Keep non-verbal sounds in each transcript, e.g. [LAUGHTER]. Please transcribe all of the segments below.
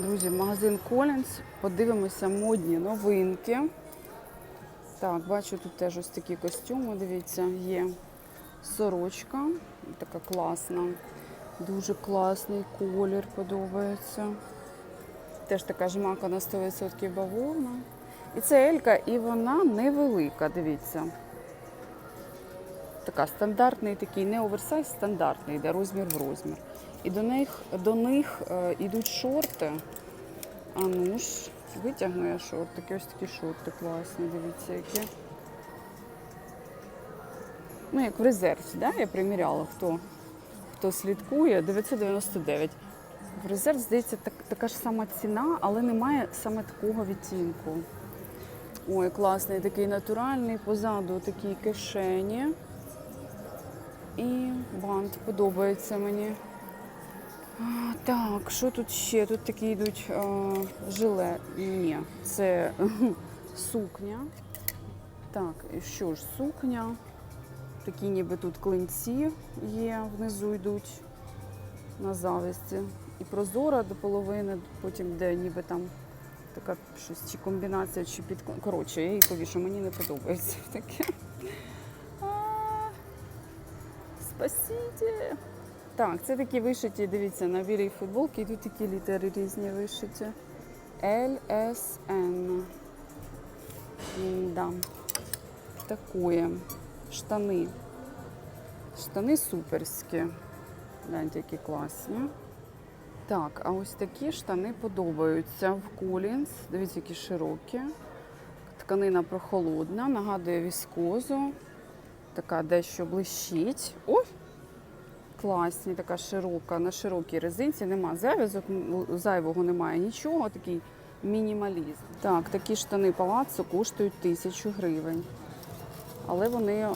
Друзі, магазин Collins. Подивимося модні новинки. Так, бачу, тут теж ось такі костюми. Дивіться, є сорочка. Така класна. Дуже класний колір подобається. Теж така жмака на 100% бавовна. І це Елька, і вона невелика, дивіться. Така стандартний, такий не оверсайз, стандартний, йде розмір в розмір. І до них, до них е, йдуть шорти. А ну ж, витягну я шортики, ось такі шорти класні, дивіться, які. Ну, як в резерві, да? я приміряла, хто, хто слідкує, 999. В резерв, здається, так, така ж сама ціна, але немає саме такого відтінку. Ой, класний, такий натуральний, позаду такі кишені. І бант подобається мені. А, Так, що тут ще? Тут такі йдуть е, жиле. Ні, це [LAUGHS] сукня. Так, і що ж, сукня. Такі ніби тут клинці є, внизу йдуть на завісті. І прозора до половини, потім де ніби там така щось чи комбінація, чи під. Коротше, я її повішу, мені не подобається [LAUGHS] таке. А, Спасіть! Так, це такі вишиті, дивіться, на білій футболці йдуть такі літери різні вишиті. L, S, Да. Такое. Штани. Штани суперські. Гляньте, які класні. Так, а ось такі штани подобаються в Collins. Дивіться, які широкі. Тканина прохолодна, нагадує віскозу. Така дещо блищить. Ой! Класні, така широка, на широкій резинці. Нема зав'язок, зайвого немає нічого, такий мінімалізм. Так, такі штани палацу коштують тисячу гривень. Але вони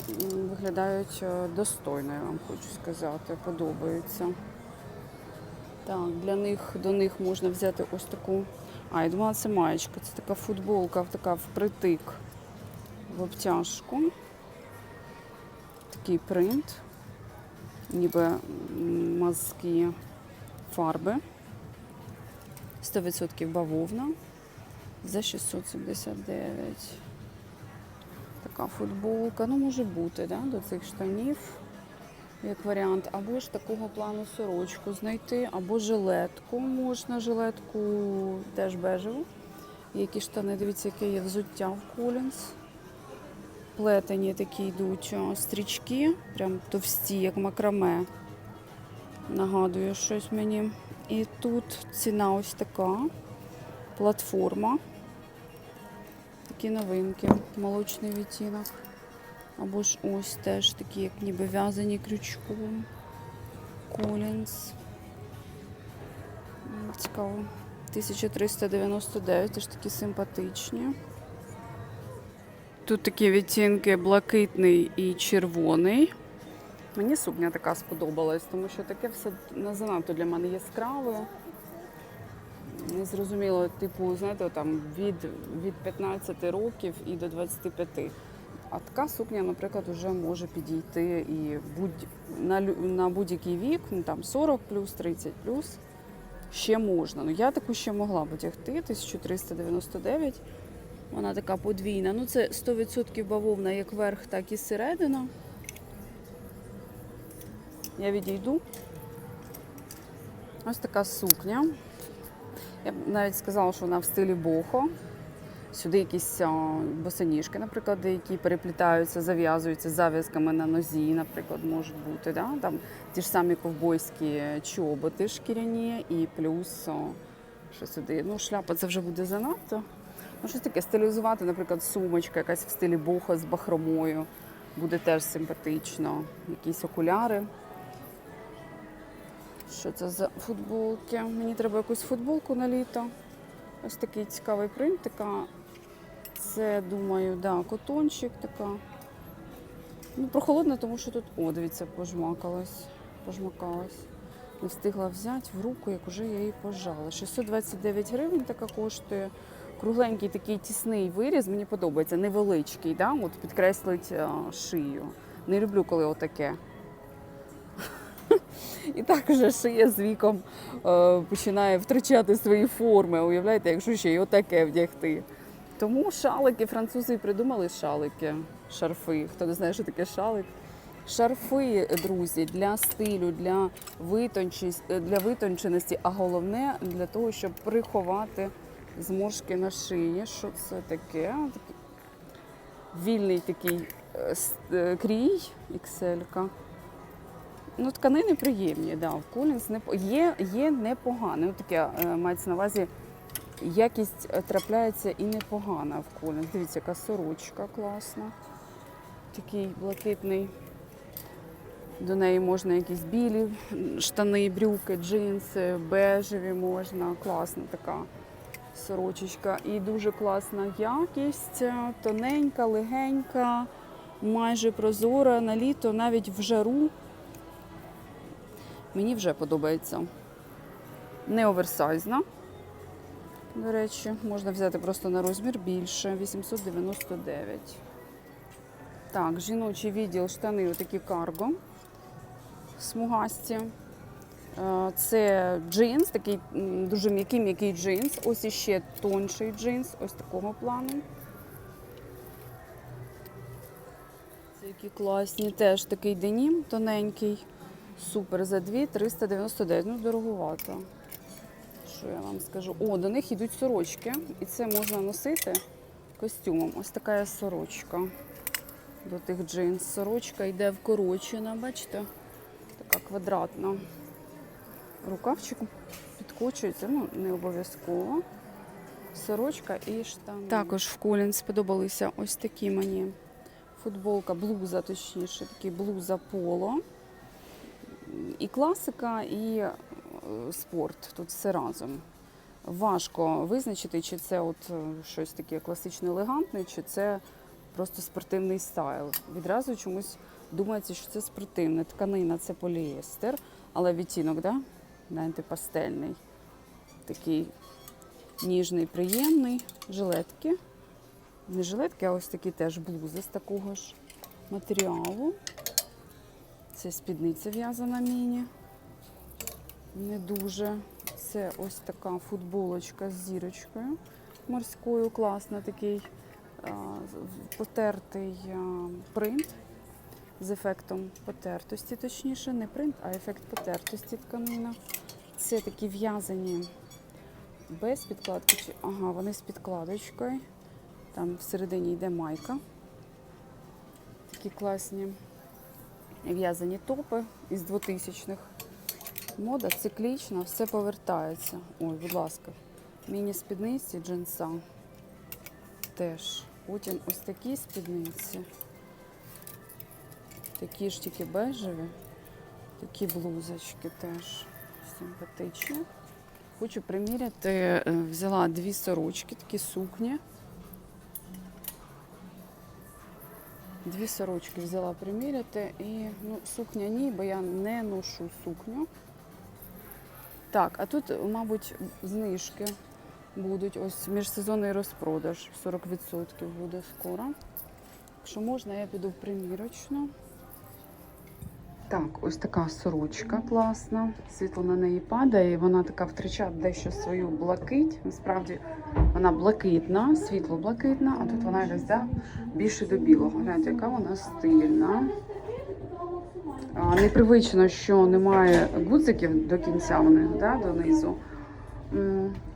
виглядають е, достойно, я вам хочу сказати, подобаються. Так, для них до них можна взяти ось таку. А, я думала, це маєчка. Це така футболка, така впритик в обтяжку. Такий принт, ніби мазки фарби. 100% бавовна за 679. Така футболка. Ну, може бути, да, до цих штанів як варіант, або ж такого плану сорочку знайти, або жилетку. Можна жилетку теж бежеву. Які штани, дивіться, яке є взуття в Collins. Плетені такі йдуть стрічки, прям товсті, як макраме. Нагадує щось мені. І тут ціна ось така. Платформа. Такі новинки, молочний відтінок. Або ж ось теж такі, як ніби в'язані крючком. М, Цікаво. 1399, теж такі симпатичні. Тут такі відтінки блакитний і червоний. Мені сукня така сподобалась, тому що таке все не занадто для мене яскраве. Не зрозуміло, типу, знаєте, там від, від 15 років і до 25. А така сукня, наприклад, вже може підійти і будь, на, на будь-який вік, ну там 40 плюс, 30 плюс, ще можна. Ну я таку ще могла б одягти, 1399. Вона така подвійна. Ну це 100% бавовна як верх, так і середина. Я відійду. Ось така сукня. Я б навіть сказала, що вона в стилі бохо. Сюди якісь босоніжки, наприклад, які переплітаються, зав'язуються зав'язками на нозі, наприклад, можуть бути. Да? Там ті ж самі ковбойські чоботи шкіряні і плюс що сюди. Ну, шляпа це вже буде занадто. Ну, щось таке стилізувати, наприклад, сумочка, якась в стилі бохо з бахромою. Буде теж симпатично. Якісь окуляри. Що це за футболки? Мені треба якусь футболку на літо. Ось такий цікавий принт. Така, це, думаю, да, котончик така. Ну, прохолодно, тому що тут, о, дивіться, пожмакалась. Пожмакалась. Не встигла взяти в руку, як уже я її пожала. 629 гривень така коштує. Кругленький такий тісний виріз, мені подобається, невеличкий, да? от підкреслить а, шию. Не люблю, коли отаке. і так вже шиє з віком, е, починає втрачати свої форми. Уявляєте, якщо ще й отаке вдягти. Тому шалики, французи придумали шалики, шарфи. Хто не знає, що таке шалик? Шарфи, друзі, для стилю, для, витончis- для витонченості, а головне для того, щоб приховати зморшки на шиї. Що це таке? Вільний такий е, е, крій, XL. Ну, тканини приємні, да. Collins не є, є непогане. Ну, таке е, мається на увазі. Якість трапляється і непогана в Collins. Дивіться, яка сорочка класна. Такий блакитний. До неї можна якісь білі штани, брюки, джинси, бежеві можна. Класна така сорочечка. І дуже класна якість, е, тоненька, легенька, майже прозора на літо, навіть в жару. Мені вже подобається. Не оверсайзна. До речі, можна взяти просто на розмір більше 899. Так, жіночий відділ штани отакі карго смугасті. Це джинс, такий дуже м'який м'який джинс. Ось іще тонший джинс, ось такого плану. Це які класні. Теж такий денім тоненький. Супер за 2 399. Ну, дороговато. Що я вам скажу? О, до них йдуть сорочки. І це можна носити костюмом. Ось така сорочка. До тих джинс. Сорочка йде вкорочена, бачите? Така квадратна. Рукавчик підкочується, ну не обов'язково. Сорочка і штани. Також в Колін сподобалися ось такі мені футболка, блуза, точніше, такий блуза поло. І класика, і е, спорт. Тут все разом. Важко визначити, чи це от е, щось таке класично елегантне, чи це просто спортивний стайл. Відразу чомусь думається, що це спортивне. Тканина це поліестер, але відтінок, да? Знаєте, пастельний. Такий ніжний, приємний. Жилетки. Не жилетки, а ось такі теж блузи з такого ж матеріалу. Це спідниця в'язана міні. Не дуже. Це ось така футболочка з зірочкою морською. Класна такий а, потертий а, принт з ефектом потертості, точніше, не принт, а ефект потертості тканина. Це такі в'язані без підкладки. Чи... Ага, вони з підкладочкою. Там всередині йде майка. Такі класні в'язані топи із 2000-х. Мода циклічна, все повертається. Ой, будь ласка, міні-спідниці, джинса. Теж. Потім ось такі спідниці. Такі ж тільки бежеві. Такі блузочки теж симпатичні. Хочу приміряти, е, взяла дві сорочки, такі сукні. Дві сорочки взяла приміряти і ну, сукня ні, бо я не ношу сукню. Так, а тут, мабуть, знижки будуть. Ось міжсезонний розпродаж 40% буде скоро. Якщо можна, я піду в примірочну. Так, ось така сорочка класна. Світло на неї падає, і вона така втрачає дещо свою блакить. Насправді вона блакитна, світло блакитна, а тут вона якась більше до білого. Гляньте, яка вона стильна. Непривично, що немає гудзиків до кінця вони да, донизу.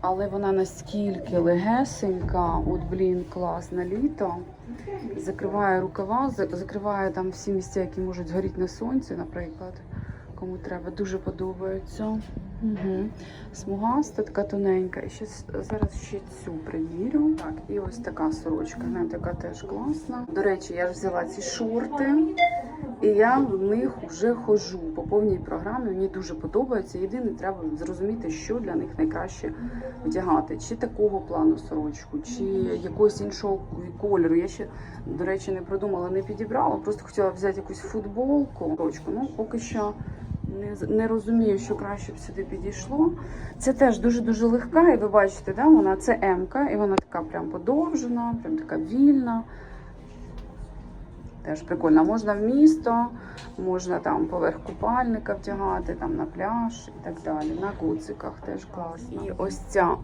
Але вона настільки легесенька, от блін, клас на літо. Закриває рукава, закриває там всі місця, які можуть згоріти на сонці, наприклад. Кому треба, дуже подобається. Угу. Смугаста, така тоненька. І ще зараз ще цю примірю. Так, і ось така сорочка. Знаєте, яка теж класна. До речі, я ж взяла ці шорти, і я в них вже ходжу по повній програмі. Мені дуже подобається. Єдине, треба зрозуміти, що для них найкраще вдягати. Чи такого плану сорочку, чи якогось іншого кольору. Я ще, до речі, не продумала, не підібрала. Просто хотіла взяти якусь футболку. Сорочку. Ну, поки що не, не розумію, що краще б сюди підійшло. Це теж дуже-дуже легка, і ви бачите, да, вона це М-ка, і вона така прям подовжена, прям така вільна. Теж прикольно. Можна в місто, можна там поверх купальника вдягати, там на пляж і так далі. На гудзиках теж класно. І ось ця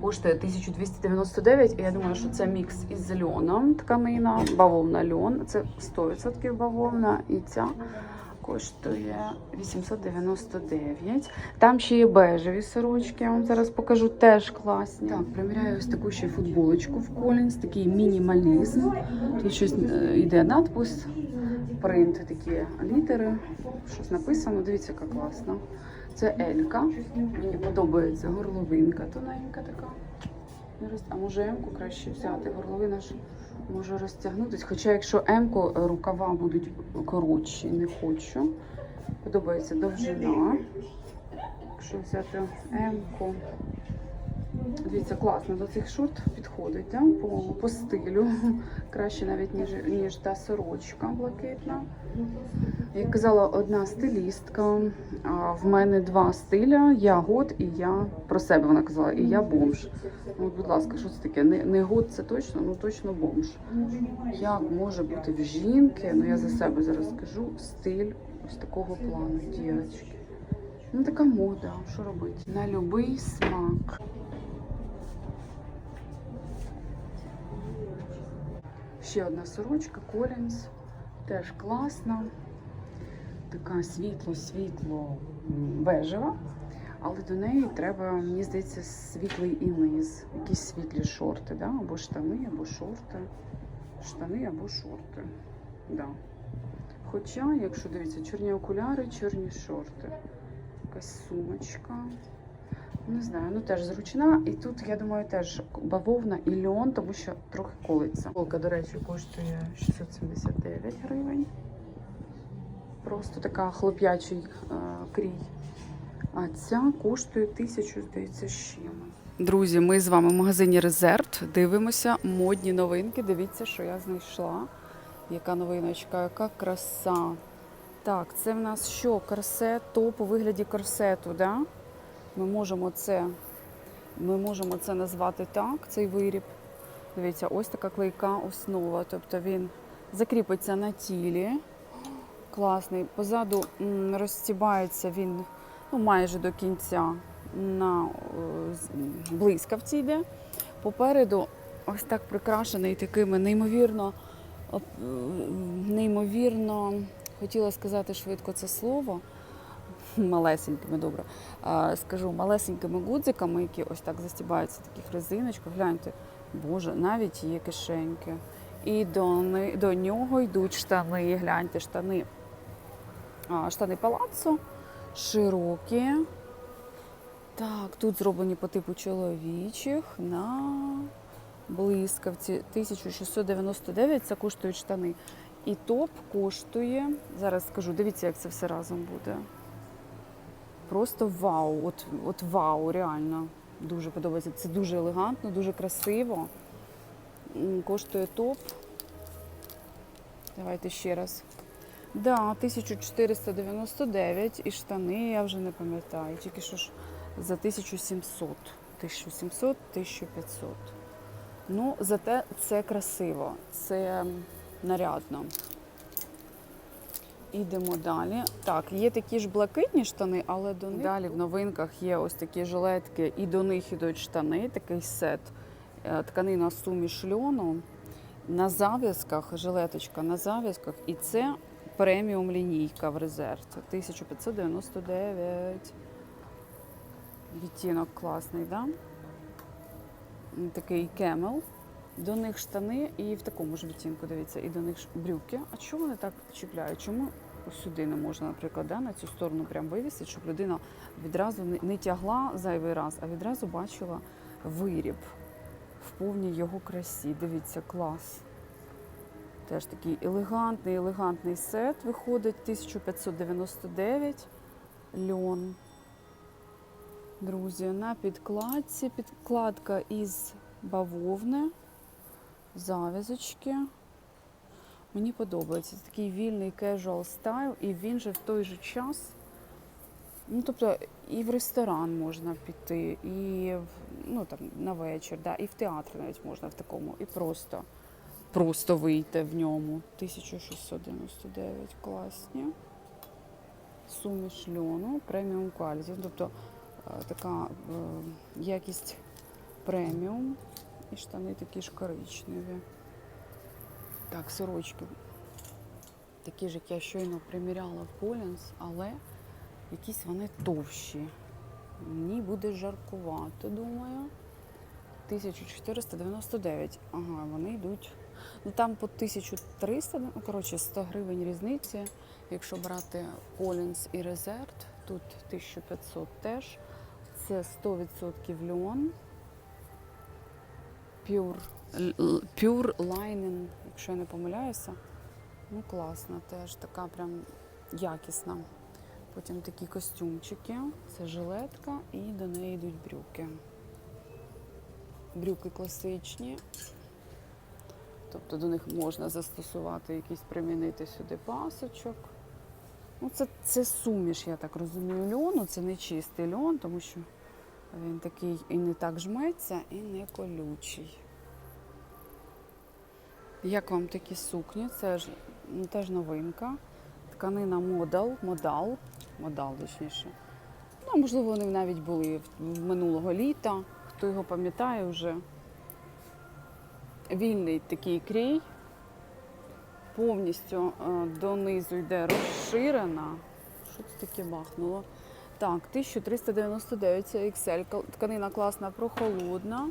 коштує 1299, і я думаю, що це мікс із льоном тканина, бавовна льон. Це 100% бавовна, і ця коштує 899. Там ще є бежеві сорочки, я вам зараз покажу, теж класні. Так, приміряю ось таку ще футболочку в Колінс, такий мінімалізм. Тут щось е, йде надпис, принт, такі літери, щось написано. Дивіться, яка класна. Це Елька. Мені подобається горловинка тоненька така. А може М-ку краще взяти? Горловина ж може розтягнутись. Хоча якщо М-ку е, рукава будуть коротші, не хочу. Подобається довжина. Якщо взяти М-ку. Дивіться, класно до цих шорт підходить да? по, по стилю. [LAUGHS] Краще навіть, ніж, ніж та сорочка блакитна. Як казала одна стилістка, в мене два стиля: я год і я про себе вона казала, і я бомж. Ну, будь ласка, що це таке? Не, не год це точно, ну точно бомж. Як може бути в жінки? Ну я за себе зараз скажу, стиль ось такого плану, дівчатки. Ну така мода, що робити? На любий смак. Ще одна сорочка Колінс. Теж класна. Така світло-світло бежева. Але до неї треба, мені здається, світлий і низ. Якісь світлі шорти, да? або штани, або шорти. Штани або шорти. Да. Хоча, якщо дивіться, чорні окуляри, чорні шорти. Якась сумочка. Не знаю, ну теж зручна. І тут, я думаю, теж бавовна і льон, тому що трохи колиться. Полка, до речі, коштує 679 гривень. Просто така хлоп'ячий е, крій. А ця коштує тисячу, здається, чимось. Друзі, ми з вами в магазині Резерв дивимося модні новинки. Дивіться, що я знайшла. Яка новиночка, яка краса. Так, це в нас що? Корсет, топ у вигляді корсету, да? Ми можемо це, ми можемо це назвати так, цей виріб. Дивіться, ось така клейка основа. Тобто він закріпиться на тілі. Класний. Позаду розстібається він ну, майже до кінця на блискавці йде. Попереду ось так прикрашений такими неймовірно, неймовірно, хотіла сказати швидко це слово. Малесенькими, добре. Скажу, малесенькими гудзиками, які ось так застібаються, таких резиночках. Гляньте, боже, навіть є кишеньки. І до, до нього йдуть штани. Гляньте, штани. Штани палаццо, широкі. Так, тут зроблені по типу чоловічих на блискавці 1699. Це коштують штани. І топ коштує. Зараз скажу, дивіться, як це все разом буде. Просто вау, от, от вау, реально. Дуже подобається. Це дуже елегантно, дуже красиво. Коштує топ. Давайте ще раз. Да, 1499 і штани, я вже не пам'ятаю. Тільки що ж за 1700. 1700, 1500. Ну, зате це красиво, це нарядно. Ідемо далі. Так, є такі ж блакитні штани, але до них далі в новинках є ось такі жилетки, і до них ідуть штани, такий сет. Е, Тканина суміш льону. На зав'язках, жилеточка на зав'язках, і це преміум лінійка в резерв. Це 1599. Відтінок класний, да? Такий кемел. До них штани і в такому ж відтінку, дивіться, і до них брюки. А чому вони так чіпляють? Чому сюди не можна, наприклад, да, на цю сторону прям вивісити, щоб людина відразу не тягла зайвий раз, а відразу бачила виріб в повній його красі. Дивіться, клас. Теж такий елегантний, елегантний сет виходить 1599 льон. Друзі, на підкладці підкладка із бавовни, зав'язочки. Мені подобається. Це такий вільний casual стайл, і він же в той же час. Ну, тобто, і в ресторан можна піти, і ну, там, на вечір, да, і в театр навіть можна в такому, і просто просто вийти в ньому. 1699 класні. Суміш льону, преміум кваліті. Тобто е, така е, якість преміум. І штани такі ж коричневі. Так, сорочки. Такі ж, як я щойно приміряла в Колінс, але якісь вони товщі. Мені буде жаркувато, думаю. 1499. Ага, вони йдуть. Ну там по 1300, ну коротше, 100 гривень різниці. Якщо брати Collins і Резерт, тут 1500 теж. Це 100% льон. Pure, pure linen, якщо я не помиляюся. Ну, класна теж, така прям якісна. Потім такі костюмчики, це жилетка і до неї йдуть брюки. Брюки класичні. Тобто до них можна застосувати якийсь примінити сюди пасочок. Ну, це, це суміш, я так розумію, льону. Це не чистий льон, тому що він такий і не так жметься, і не колючий. Як вам такі сукні? Це ж ну, теж новинка. Тканина модал, модал, модал точніше. Ну, можливо, вони навіть були минулого літа. Хто його пам'ятає вже. Вільний такий крій. Повністю е, донизу йде розширена. Що це таке бахнуло? Так, 1399 це XL. Тканина класна, прохолодна.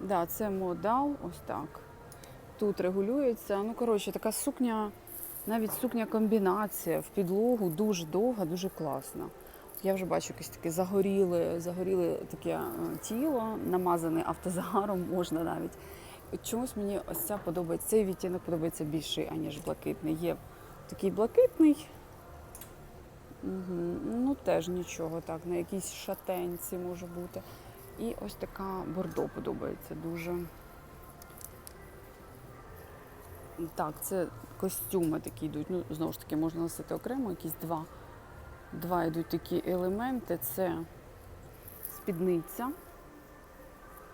Да, це модал, ось так. Тут регулюється. Ну, коротше, така сукня, навіть сукня комбінація в підлогу дуже довга, дуже класна. Я вже бачу якесь таке загоріле, загоріле таке е, тіло, намазане автозагаром можна навіть. Чомусь мені ось ця подобається, цей відтінок подобається більший, аніж блакитний. Є такий блакитний. Угу. Ну, теж нічого, так, на якійсь шатенці може бути. І ось така бордо подобається дуже. Так, це костюми такі йдуть. Ну, знову ж таки, можна носити окремо, якісь два. Два йдуть такі елементи. Це спідниця,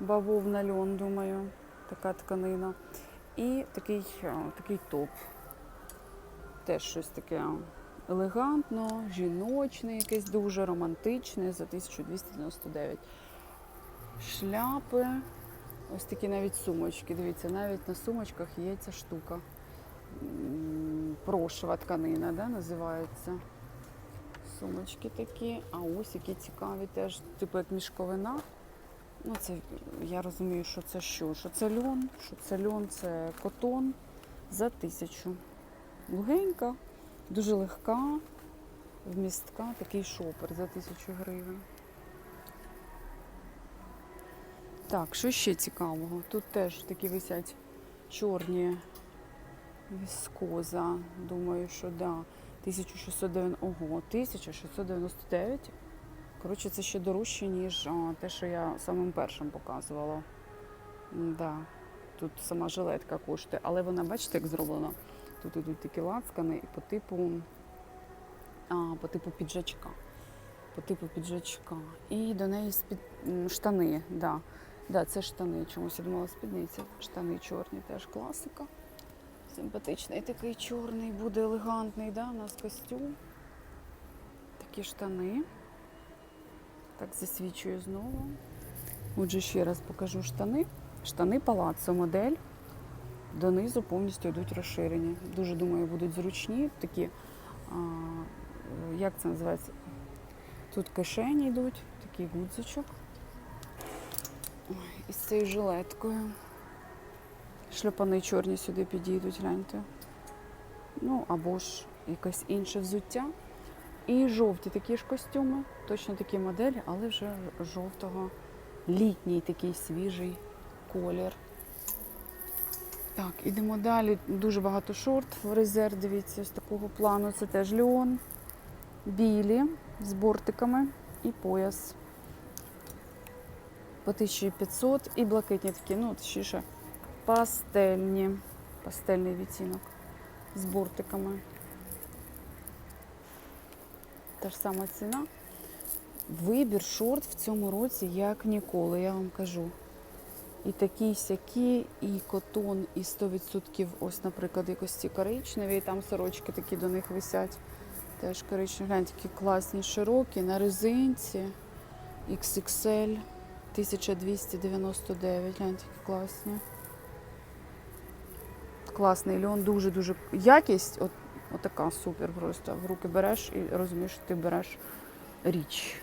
бавовна льон, думаю, така тканина. І такий, е, такий топ. Теж щось таке елегантно, жіночне, якесь дуже романтичне за 1299. Шляпи. Ось такі навіть сумочки. Дивіться, навіть на сумочках є ця штука. М, Прошива тканина, да, називається. Сумочки такі. А ось які цікаві теж, типу як мішковина. Ну, це я розумію, що це що? Що це льон, що це льон, це котон за тисячу. Лугенька, дуже легка, вмістка, такий шопер за тисячу гривень. Так, що ще цікавого? Тут теж такі висять чорні віскоза. Думаю, що да. 1609, ого, 1699. Коротше, це ще дорожче, ніж а, те, що я самим першим показувала. Да. Тут сама жилетка коштує, але вона, бачите, як зроблена? Тут ідуть такі лацкани по типу, а, по типу піджачка. По типу піджачка. І до неї спід... штани. Да. Да, це штани. Чомусь я думала спідниця. Штани чорні, теж класика. Симпатичний такий чорний, буде елегантний, да? у нас костюм. Такі штани. Так засвічую знову. Отже, ще раз покажу штани. Штани палаццо модель. Донизу повністю йдуть розширені. Дуже думаю, будуть зручні. Такі, а, як це називається? Тут кишені йдуть, такий гудзичок. І з цією жилеткою. Шльопани чорні сюди підійдуть, гляньте. Ну, або ж якесь інше взуття. І жовті такі ж костюми, точно такі моделі, але вже жовтого літній такий свіжий колір. Так, ідемо далі. Дуже багато шорт в резерв, дивіться, з такого плану. Це теж льон, білі з бортиками і пояс. По 1500 і блакитні такі, ну, точніше, пастельні, пастельний відтінок з бортиками. Та ж сама ціна. Вибір шорт в цьому році як ніколи, я вам кажу. І такі сякі, і котон, і 100% ось, наприклад, якось ці коричневі, і там сорочки такі до них висять. Теж коричневі, гляньте, такі класні, широкі, на резинці. XXL 1299. Гляньте, які класні. Класний льон, дуже-дуже якість. От, отака супер просто. В руки береш і розумієш, що ти береш річ.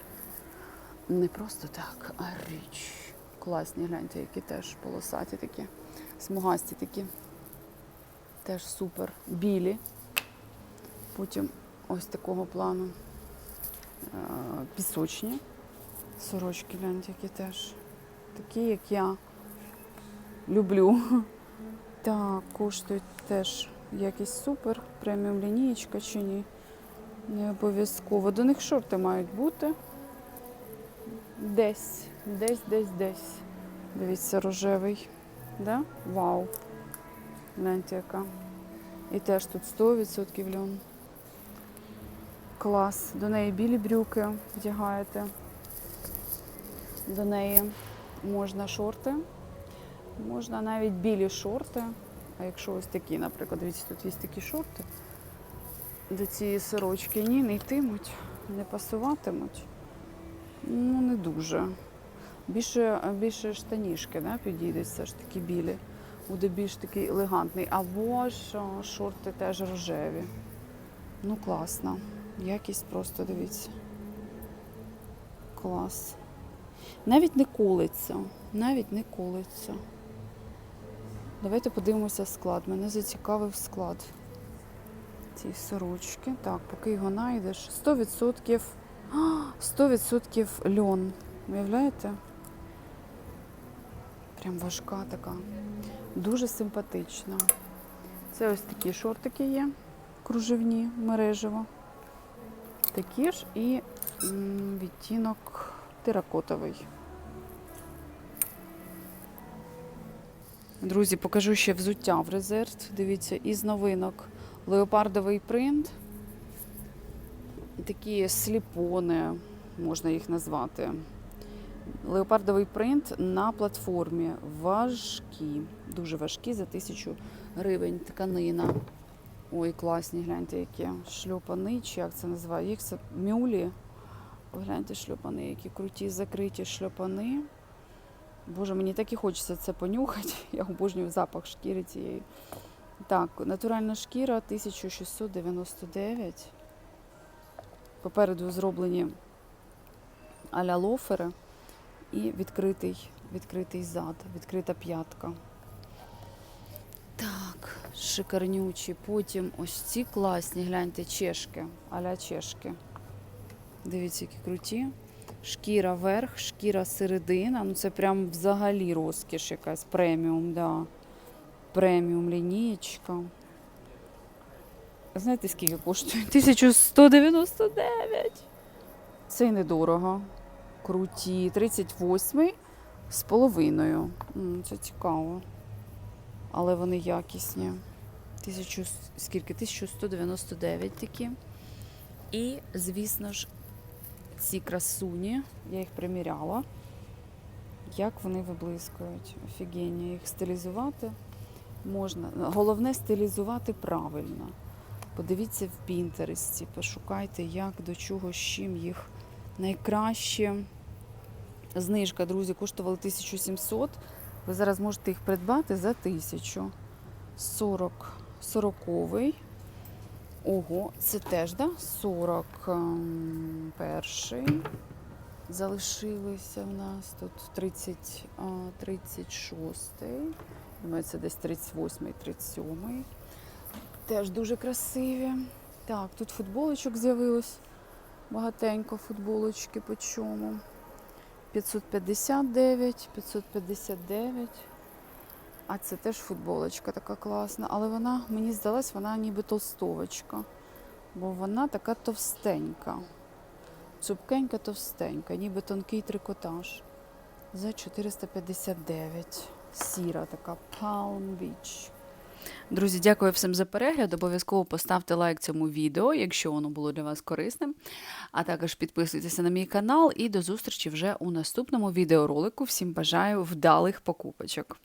Не просто так, а річ. Класні, гляньте, які теж полосаті такі, смугасті такі. Теж супер. Білі. Потім ось такого плану. е, Пісочні. Сорочки, гляньте, які теж. Такі, як я люблю. [LAUGHS] Так, коштують теж якість супер, преміум лінієчка чи ні. Не обов'язково. До них шорти мають бути. Десь, десь, десь, десь. Дивіться, рожевий. Да? Вау. Гляньте, яка. І теж тут 100% льон. Клас. До неї білі брюки вдягаєте. До неї можна шорти. Можна навіть білі шорти. А якщо ось такі, наприклад, дивіться, тут є такі шорти. До цієї сорочки ні, не йтимуть, не пасуватимуть. Ну, не дуже. Більше, більше штанішки да, підійдуть, все ж таки білі. Буде більш такий елегантний. Або ж шорти теж рожеві. Ну, класно. Якість просто дивіться. Клас. Навіть не колиться. Навіть не колиться. Давайте подивимося склад. Мене зацікавив склад цієї сорочки. Так, поки його знайдеш. 100%, 100% льон. Уявляєте? Прям важка така. Дуже симпатична. Це ось такі шортики є, кружевні, мережево. Такі ж і відтінок теракотовий. Друзі, покажу ще взуття в резерв. Дивіться, із новинок леопардовий принт. Такі сліпони, можна їх назвати. Леопардовий принт на платформі. Важкі, дуже важкі за тисячу гривень. Тканина. Ой, класні, гляньте, які шльопани, чи як це називає? Їх це мюлі. Гляньте шльопани, які круті, закриті шльопани. Боже, мені так і хочеться це понюхати. [LAUGHS] Я обожнюю запах шкіри цієї. Так, натуральна шкіра 1699. Попереду зроблені аля лофери і відкритий, відкритий зад, відкрита п'ятка. Так, шикарнючі. Потім ось ці класні, гляньте, чешки, аля чешки. Дивіться, які круті. Шкіра верх, шкіра середина. Ну це прям взагалі розкіш якась преміум, да. Преміум лінієчка. Знаєте, скільки коштує? [LAUGHS] 1199. Це й недорого. Круті. 38 з половиною. Це цікаво. Але вони якісні. Тисячу, скільки? 1199 такі. І, звісно ж, ці красуні, я їх приміряла. Як вони виблискують. Офігенні. Їх стилізувати можна. Головне стилізувати правильно. Подивіться в Пінтересті, пошукайте, як до чого, з чим їх найкраще. Знижка, друзі, коштувала 1700. Ви зараз можете їх придбати за 1000. 40, 40. Ого, це теж, да? 41. Залишилися в нас тут 30, 36. Думаю, це десь 38, 37. Теж дуже красиві. Так, тут футболочок з'явилось. Багатенько футболочки по чому. 559, 559. А це теж футболочка така класна. Але вона, мені здалась, вона ніби толстовочка. Бо вона така товстенька. Цупкенька, товстенька, ніби тонкий трикотаж. За 459. Сіра така Palm Beach. Друзі, дякую всім за перегляд. Обов'язково поставте лайк цьому відео, якщо воно було для вас корисним. А також підписуйтеся на мій канал і до зустрічі вже у наступному відеоролику. Всім бажаю вдалих покупочок.